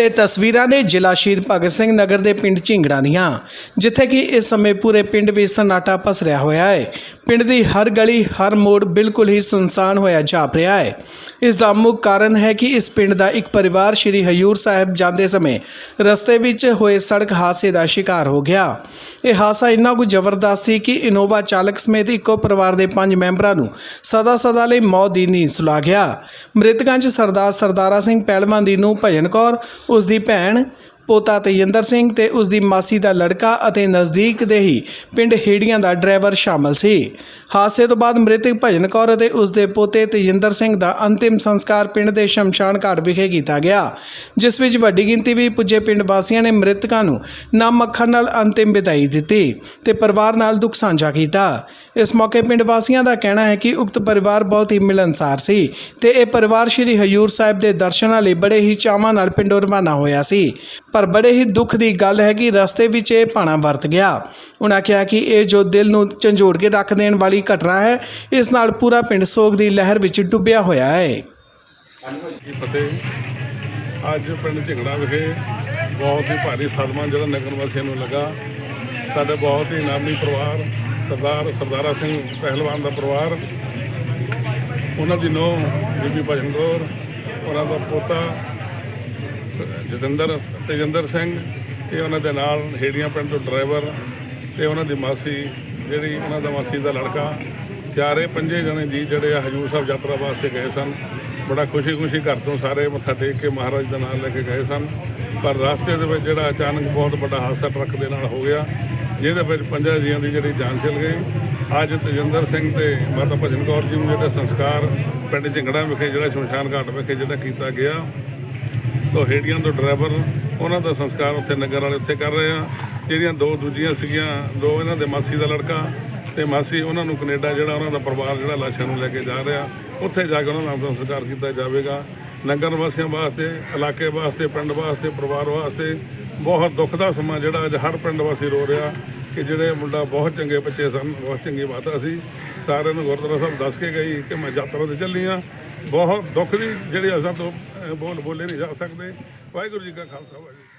ਇਹ ਤਸਵੀਰਾਂ ਨੇ ਜ਼ਿਲ੍ਹਾ ਸ਼ਹੀਦ ਭਗਤ ਸਿੰਘ ਨਗਰ ਦੇ ਪਿੰਡ ਝਿੰਗੜਾਂ ਦੀਆਂ, ਜਿੱਥੇ ਕਿ ਇਸ ਸਮੇਂ ਪੂਰੇ ਪਿੰਡ ਵਿੱਚ ਸਨਾਟਾ ਪਸਰਿਆ ਹੋਇਆ ਹੈ। ਪਿੰਡ ਦੀ ਹਰ ਗਲੀ, ਹਰ ਮੋੜ ਬਿਲਕੁਲ ਹੀ ਸੁਨਸਾਨ ਹੋਇਆ ਜਾਪ ਰਿਹਾ ਹੈ। ਇਸ ਦਾ ਮੁੱਖ ਕਾਰਨ ਹੈ ਕਿ ਇਸ ਪਿੰਡ ਦਾ ਇੱਕ ਪਰਿਵਾਰ ਸ਼੍ਰੀ ਹਯੂਰ ਸਾਹਿਬ ਜਾਂਦੇ ਸਮੇਂ ਰਸਤੇ ਵਿੱਚ ਹੋਏ ਸੜਕ ਹਾਦਸੇ ਦਾ ਸ਼ਿਕਾਰ ਹੋ ਗਿਆ। ਇਹ ਹਾਦਸਾ ਇੰਨਾ ਕੁ ਜ਼ਬਰਦਸਤ ਸੀ ਕਿ ਇਨੋਵਾ ਚਾਲਕ ਸਮੇਤ ਇੱਕੋ ਪਰਿਵਾਰ ਦੇ ਪੰਜ ਮੈਂਬਰਾਂ ਨੂੰ ਸਦਾ ਸਦਾ ਲਈ ਮੌਤ ਦੀ ਨੀਂਦ ਸੁਲਾ ਗਿਆ। ਮ੍ਰਿਤਕਾਂ 'ਚ ਸਰਦਾਰ ਸਰਦਾਰਾ ਸਿੰਘ ਪਹਿਲਵਾਨ ਦੀ ਨੂੰ ਭਜਨ ਕੌਰ, ਉਸ ਦੀ ਭੈਣ ਪੋਤਾ ਤੇਜਿੰਦਰ ਸਿੰਘ ਤੇ ਉਸ ਦੀ ਮਾਸੀ ਦਾ ਲੜਕਾ ਅਤੇ ਨਜ਼ਦੀਕ ਦੇ ਹੀ ਪਿੰਡ ਹੇੜੀਆਂ ਦਾ ਡਰਾਈਵਰ ਸ਼ਾਮਲ ਸੀ। ਹਾਦਸੇ ਤੋਂ ਬਾਅਦ ਮ੍ਰਿਤਕ ਭਜਨ ਕੌਰ ਅਤੇ ਉਸ ਦੇ ਪੋਤੇ ਤੇਜਿੰਦਰ ਸਿੰਘ ਦਾ ਅੰਤਿਮ ਸੰਸਕਾਰ ਪਿੰਡ ਦੇ ਸ਼ਮਸ਼ਾਨ ਘਾਟ ਵਿਖੇ ਕੀਤਾ ਗਿਆ, ਜਿਸ ਵਿੱਚ ਵੱਡੀ ਗਿਣਤੀ ਵੀ ਪੁੱਜੇ ਪਿੰਡ ਵਾਸੀਆਂ ਨੇ ਮ੍ਰਿਤਕਾਂ ਨੂੰ ਨਮ ਅੱਖਾਂ ਨਾਲ ਅੰਤਿਮ ਵਿਦਾਈ ਦਿੱਤੀ ਤੇ ਪਰਿਵਾਰ ਨਾਲ ਦੁੱਖ ਸਾਂਝਾ ਕੀਤਾ। ਇਸ ਮੌਕੇ ਪਿੰਡ ਵਾਸੀਆਂ ਦਾ ਕਹਿਣਾ ਹੈ ਕਿ ਉਕਤ ਪਰਿਵਾਰ ਬਹੁਤ ਹੀ ਮਿਲਨਸਾਰ ਸੀ ਤੇ ਇਹ ਪਰਿਵਾਰ ਸ਼੍ਰੀ ਹਯੂਰ ਸਾਹਿਬ ਦੇ ਦਰਸ਼ਨਾਂ ਲਈ ਬੜੇ ਹੀ ਚਾਵਾਂ ਨਾਲ ਪਿੰਡੋਂ ਰਵਾਨਾ ਹੋਇਆ ਸੀ। ਪਰ ਬੜੇ ਹੀ ਦੁੱਖ ਦੀ ਗੱਲ ਹੈ ਕਿ ਰਸਤੇ ਵਿੱਚ ਇਹ ਪਾਣਾ ਵਰਤ ਗਿਆ। ਉਹਨਾਂ ਕਿਹਾ ਕਿ ਇਹ ਜੋ ਦਿਲ ਨੂੰ ਝੰਜੋੜ ਕੇ ਰੱਖ ਦੇਣ ਵਾਲੀ ਘਟਨਾ ਹੈ, ਇਸ ਨਾਲ ਪੂਰਾ ਪਿੰਡ ਸੋਗ ਦੀ ਲਹਿਰ ਵਿੱਚ ਡੁੱਬਿਆ ਹੋਇਆ ਹੈ। ਜੀ ਫਤਿਹ ਅੱਜ ਪਿੰਡ ਝਿੰਗੜਾ ਵਿਖੇ ਬਹੁਤ ਹੀ ਭਾਰੀ ਸਦਮਾ ਜਿਹੜਾ ਨਗਰ ਵਾਸੀਆਂ ਨੂੰ ਲੱਗਾ। ਸਾਡੇ ਬਹੁਤ ਹੀ ਨਾਮੀ ਪਰਿਵਾਰ, ਸਰਦਾਰ ਸਰਦਾਰਾ ਸਿੰਘ ਪਹਿਲਵਾਨ ਦਾ ਪਰਿਵਾਰ, ਉਹਨਾਂ ਦੀ ਨੂੰਹ ਬੀਬੀ ਭਜਨ ਕੌਰ, ਉਹਨਾਂ ਦਾ ਪੋਤਾ ਜਤਿੰਦਰ, ਤੇਜਿੰਦਰ ਸਿੰਘ ਤੇ ਉਹਨਾਂ ਦੇ ਨਾਲ ਹੇੜੀਆਂ ਪਿੰਡ ਤੋਂ ਡਰਾਈਵਰ ਤੇ ਉਹਨਾਂ ਦੀ ਮਾਸੀ, ਜਿਹੜੀ ਉਹਨਾਂ ਦਾ ਮਾਸੀ ਦਾ ਲੜਕਾ, ਚਾਰੇ ਪੰਜੇ ਜਣੇ ਜੀ ਜਿਹੜੇ ਆ ਹਜੂਰ ਸਾਹਿਬ ਯਾਤਰਾ ਵਾਸਤੇ ਗਏ ਸਨ। ਬੜਾ ਖੁਸ਼ੀ-ਖੁਸ਼ੀ ਘਰ ਤੋਂ ਸਾਰੇ ਮੱਥਾ ਟੇਕ ਕੇ ਮਹਾਰਾਜ ਦਾ ਨਾਮ ਲੈ ਕੇ ਗਏ ਸਨ। ਪਰ ਰਸਤੇ ਦੇ ਵਿੱਚ ਜਿਹੜਾ ਅਚਾਨਕ ਬਹੁਤ ਵੱਡਾ ਹਾਦਸਾ ਟਰੱਕ ਦੇ ਨਾਲ ਹੋ ਗਿਆ, ਜਿਹਦੇ ਵਿੱਚ ਪੰਜਾਂ ਜੀਆਂ ਦੀ ਜਿਹੜੀ ਜਾਨ ਚਲ ਗਈ। ਅੱਜ ਤੇਜਿੰਦਰ ਸਿੰਘ ਤੇ ਮਾਤਾ ਭਜਨ ਕੌਰ ਜੀ ਨੂੰ ਜਿਹੜਾ ਸੰਸਕਾਰ ਪਿੰਡ ਝਿੰਗੜਾ ਵਿਖੇ, ਜਿਹੜਾ ਸ਼ਮਸ਼ਾਨ ਘਾਟ ਵਿਖੇ ਜਿਹੜਾ ਕੀਤਾ ਗਿਆ ਤੋਂ ਹੇੜੀਆਂ ਤੋਂ ਡਰਾਈਵਰ, ਉਹਨਾਂ ਦਾ ਸੰਸਕਾਰ ਉੱਥੇ ਨਗਰ ਵਾਲੇ ਉੱਥੇ ਕਰ ਰਹੇ ਆ। ਜਿਹੜੀਆਂ ਦੋ ਦੂਜੀਆਂ ਸੀਗੀਆਂ, ਦੋ ਇਹਨਾਂ ਦੇ ਮਾਸੀ ਦਾ ਲੜਕਾ ਤੇ ਮਾਸੀ ਉਹਨਾਂ ਨੂੰ ਕੈਨੇਡਾ ਜਿਹੜਾ, ਉਹਨਾਂ ਦਾ ਪਰਿਵਾਰ ਜਿਹੜਾ ਲਾਸ਼ਾਂ ਨੂੰ ਲੈ ਕੇ ਜਾ ਰਿਹਾ। ਉੱਥੇ ਜਾ ਕੇ ਉਹਨਾਂ ਦਾ ਸੰਸਕਾਰ ਕੀਤਾ ਜਾਵੇਗਾ। ਨਗਰ ਵਾਸੀਆਂ ਵਾਸਤੇ, ਇਲਾਕੇ ਵਾਸਤੇ, ਪਿੰਡ ਵਾਸਤੇ, ਪਰਿਵਾਰ ਵਾਸਤੇ ਬਹੁਤ ਦੁੱਖ ਦਾ ਸਮਾਂ ਜਿਹੜਾ ਅੱਜ ਹਰ ਪਿੰਡ ਵਾਸੀ ਰੋ ਰਿਹਾ ਕਿ ਜਿਹੜੇ ਮੁੰਡਾ ਬਹੁਤ ਚੰਗੇ ਬੱਚੇ ਸਨ, ਬਹੁਤ ਚੰਗੀ ਮਾਤਾ ਸੀ। ਸਾਰਿਆਂ ਨੂੰ ਗੁਰਦੁਆਰਾ ਸਾਹਿਬ ਦੱਸ ਕੇ ਗਈ ਕਿ ਮੈਂ ਯਾਤਰਾ ਤੇ ਚੱਲੀ ਆ। ਬਹੁਤ ਦੁੱਖ ਦੀ ਜਿਹੜੀ ਅਸਾਂ ਤੋਂ ਬੋਲ ਬੋਲੇ ਨਹੀਂ ਜਾ ਸਕਦੇ। ਵਾਹਿਗੁਰੂ ਜੀ ਕਾ ਖਾਲਸਾ, ਵਾਹਿਗੁਰੂ